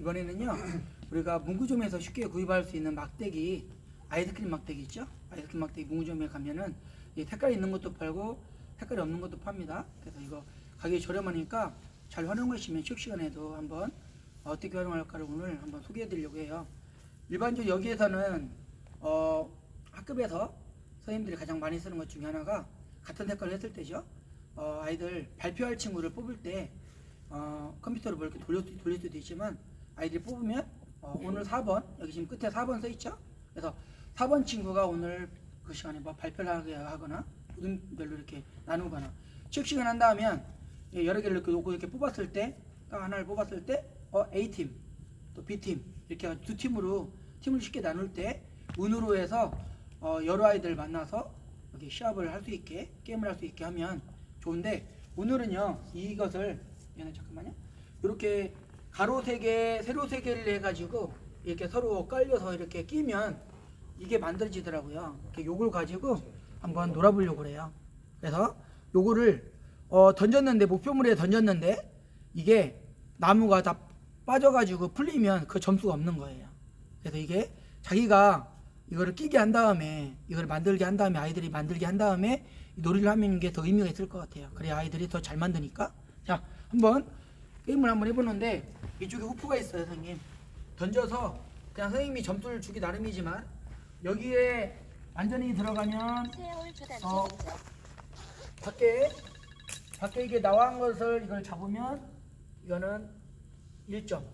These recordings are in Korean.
이번에는요 우리가 문구점에서 쉽게 구입할 수 있는 막대기 아이스크림 막대기 있죠? 아이스크림 막대기 문구점에 가면은 이 색깔이 있는 것도 팔고 색깔이 없는 것도 팝니다. 그래서 이거 가격이 저렴하니까 잘 활용하시면 취업 시간에도 한번 어떻게 활용할까를 오늘 한번 소개해드리려고 해요. 일반적으로 여기에서는 어, 학급에서 선생님들이 가장 많이 쓰는 것 중에 하나가 같은 색깔을 했을 때죠. 어, 아이들 발표할 친구를 뽑을 때 어, 컴퓨터로 뭐 이렇게 돌릴, 수- 돌릴 수도 있지만 아이들이 뽑으면 어, 오늘 4번 여기 지금 끝에 4번 써 있죠. 그래서 4번 친구가 오늘 그 시간에 뭐 발표를 하게 하거나 부등별로 이렇게 나누거나. 취업 시간 한 다음에 예, 여러 개를 이렇게 놓고 이렇게 뽑았을 때딱 하나를 뽑았을 때 어, A 팀 또 B 팀 이렇게 두 팀으로 팀을 쉽게 나눌 때 운으로 해서 어, 여러 아이들 만나서 여기 시합을 할 수 있게 게임을 할 수 있게 하면 좋은데 오늘은요 이것을 얘는 잠깐만요. 이렇게 가로 세 개, 세로 세 개를 해가지고 이렇게 서로 깔려서 이렇게 끼면 이게 만들어지더라고요. 이렇게 요걸 가지고 한번 놀아보려고 그래요. 그래서 요거를 어, 던졌는데 목표물에 던졌는데 이게 나무가 다 빠져가지고 풀리면 그 점수가 없는 거예요. 그래서 이게 자기가 이거를 끼게 한 다음에 이걸 만들게 한 다음에 아이들이 만들게 한 다음에 이 놀이를 하는 게더 의미가 있을 것 같아요. 그래야 아이들이 더 잘 만드니까. 자, 한번 게임을 한번 해보는데 이쪽에 후프가 있어요, 선생님. 던져서 그냥 선생님이 점수를 주기 나름이지만 여기에 완전히 들어가면 어. 밖에 밖에 이게 나온 것을 이걸 잡으면 이거는 1점.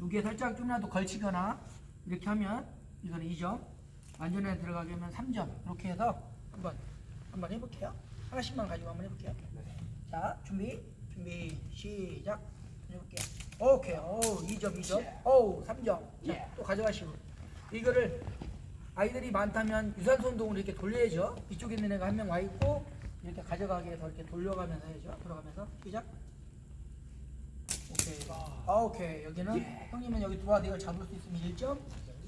여기에 살짝 좀이라도 걸치거나 이렇게 하면 이거는 2점. 완전히 들어가게 하면 3점. 이렇게 해서 한번 한번 해볼게요. 하나씩만 가지고 한번 해볼게요. 자, 준비, 준비, 시작. 해볼게요. 오케이, 오, 2점, 2점, 오, 3점. 자, 또 가져가시고 이거를 아이들이 많다면 유산소 운동을 이렇게 돌려야죠. 이쪽에 있는 애가 한 명 와 있고 이렇게 가져가게 해서 이렇게 돌려가면서 해야죠. 돌아가면서 시작. 오케이. 아, 오케이. 여기는 형님은 여기 들어와 이걸 잡을 수 있으면 1점.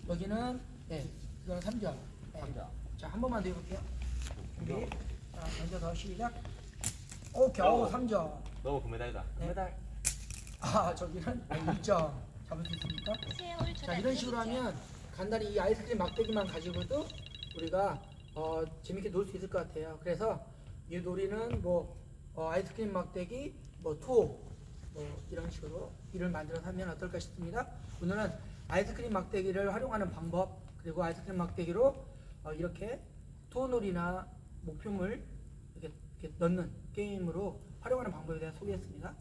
여기는 네, 이거는 3점. 네. 자, 한 번만 더 해볼게요. 준비. 자, 던져서 시작. 오케이. 오, 3점. 너무 금메달이다. 네. 아, 저기는 1점. 잡을 수 있습니까? 세월 자 이런 식으로. 하면 간단히 이 아이스크림 막대기만 가지고도 우리가 어, 재밌게 놀 수 있을 것 같아요. 그래서 이 놀이는 뭐 어, 아이스크림 막대기, 뭐 투어, 뭐 이런 식으로 이를 만들어서 하면 어떨까 싶습니다. 오늘은 아이스크림 막대기를 활용하는 방법 그리고 아이스크림 막대기로 어, 이렇게 투어 놀이나 목표물 이렇게 넣는 게임으로 활용하는 방법에 대해 소개했습니다.